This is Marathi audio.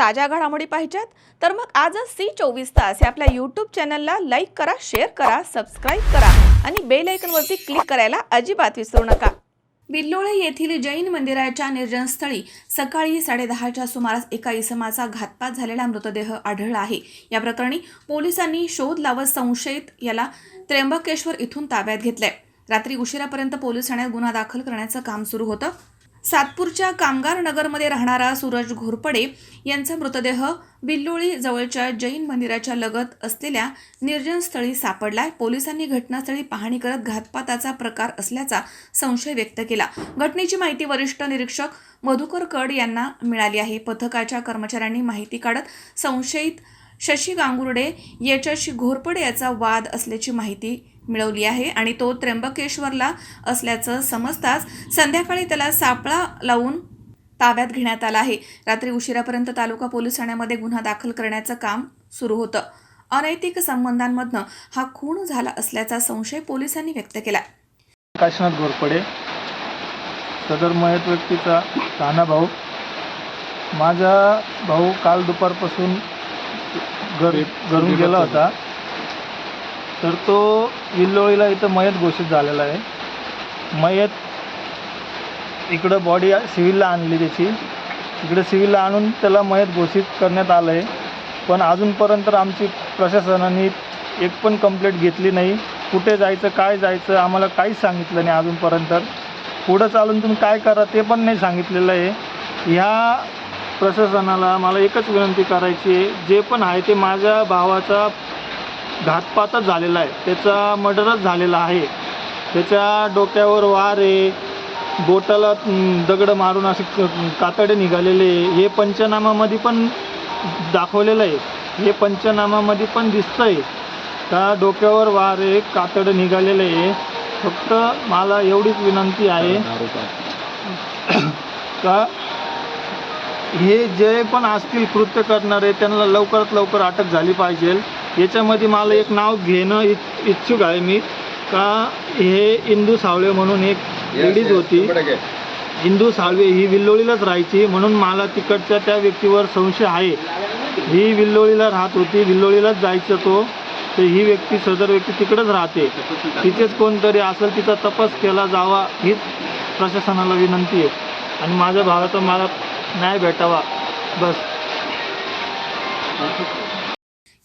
ताज्या घडामोडी पाहिजेत. तर मग आजच सी चोवीस तास या आपल्या यूट्यूब चॅनलला लाईक करा शेअर करा सबस्क्राईब करा आणि बेल आयकनवरती क्लिक करायला अजिबात विसरू नका. बिल्लोळे येथील जैन मंदिराच्या निर्जनस्थळी सकाळी साडेदहाच्या सुमारास एका इसमाचा घातपात झालेला मृतदेह आढळला आहे. या प्रकरणी पोलिसांनी शोध लावत संशयित याला त्र्यंबकेश्वर इथून ताब्यात घेतलंय. रात्री उशिरापर्यंत पोलीस ठाण्यात गुन्हा दाखल करण्याचं काम सुरू होतं. सातपूरच्या कामगार नगरमध्ये राहणारा सूरज घोरपडे यांचा मृतदेह बिल्लोळी जवळच्या जैन मंदिराच्या लगत असलेल्या निर्जनस्थळी सापडलाय. पोलिसांनी घटनास्थळी पाहणी करत घातपाताचा प्रकार असल्याचा संशय व्यक्त केला. घटनेची माहिती वरिष्ठ निरीक्षक मधुकर कड यांना मिळाली आहे. पथकाच्या कर्मचाऱ्यांनी माहिती काढत संशयित शशी गांगुर्डे याच्याशी घोरपडे याचा वाद असल्याची माहिती मिळवली आहे आणि तो त्र्यंबकेश्वरला असल्याचं समजताच संध्याकाळी त्याला सापळा लावून ताब्यात घेण्यात आला आहे. रात्री उशिरापर्यंत तालुका पोलीस ठाण्यामध्ये गुन्हा दाखल करण्याचं काम सुरू होतं. अनैतिक संबंधांमधनं हा खून झाला असल्याचा संशय पोलिसांनी व्यक्त केला काशीनाथ घोरपडे सदर मयत व्यक्तीचा लहाना भाऊ. माझा भाऊ काल दुपारपासून घर घरून गेला होता. तर तो विल्लोळीला इथं मयत घोषित झालेला आहे. मयत इकडं बॉडी सिव्हिलला आणली त्याची. इकडं सिव्हिलला आणून त्याला मयत घोषित करण्यात आलं आहे. पण अजूनपर्यंत आमची प्रशासनाने एक पण कंप्लेंट घेतली नाही. कुठे जायचं काय जायचं आम्हाला काहीच सांगितलं नाही अजूनपर्यंत. पुढं चालून तुम्ही काय करा ते पण नाही सांगितलेलं आहे. ह्या प्रशासनाला मला एकच विनंती करायची आहे. जे पण आहे ते माझ्या भावाचा घातपातच झालेला आहे. त्याचा मर्डरच झालेला आहे. त्याच्या डोक्यावर वार आहे. बोटाला दगड मारून असे कातडे निघालेले आहे. हे पंचनामामध्ये पण दाखवलेलं आहे. हे पंचनामामध्ये पण दिसतं आहे त्या डोक्यावर वार आहे. कातडं निघालेलं आहे. फक्त मला एवढीच विनंती आहे. का हे जे पण असतील कृत्य करणारे त्यांना लवकरात लवकर अटक झाली पाहिजे. याच्यामध्ये मला एक नाव घेणं इच इच्छुक आहे मी. का हे इंदू सावळे म्हणून एक लेडीज होती. इंदू साळवे ही विल्लोळीलाच राहायची म्हणून मला तिकडच्या त्या व्यक्तीवर संशय आहे. ही विल्लोळीला राहत होती विल्लोळीलाच जायचं तो. तर ही व्यक्ती सदर व्यक्ती तिकडंच राहते. तिथेच कोणतरी असेल तिचा तपास केला जावा हीच प्रशासनाला विनंती आहे. आणि माझ्या भावाचा मला न्याय भेटावा. बस.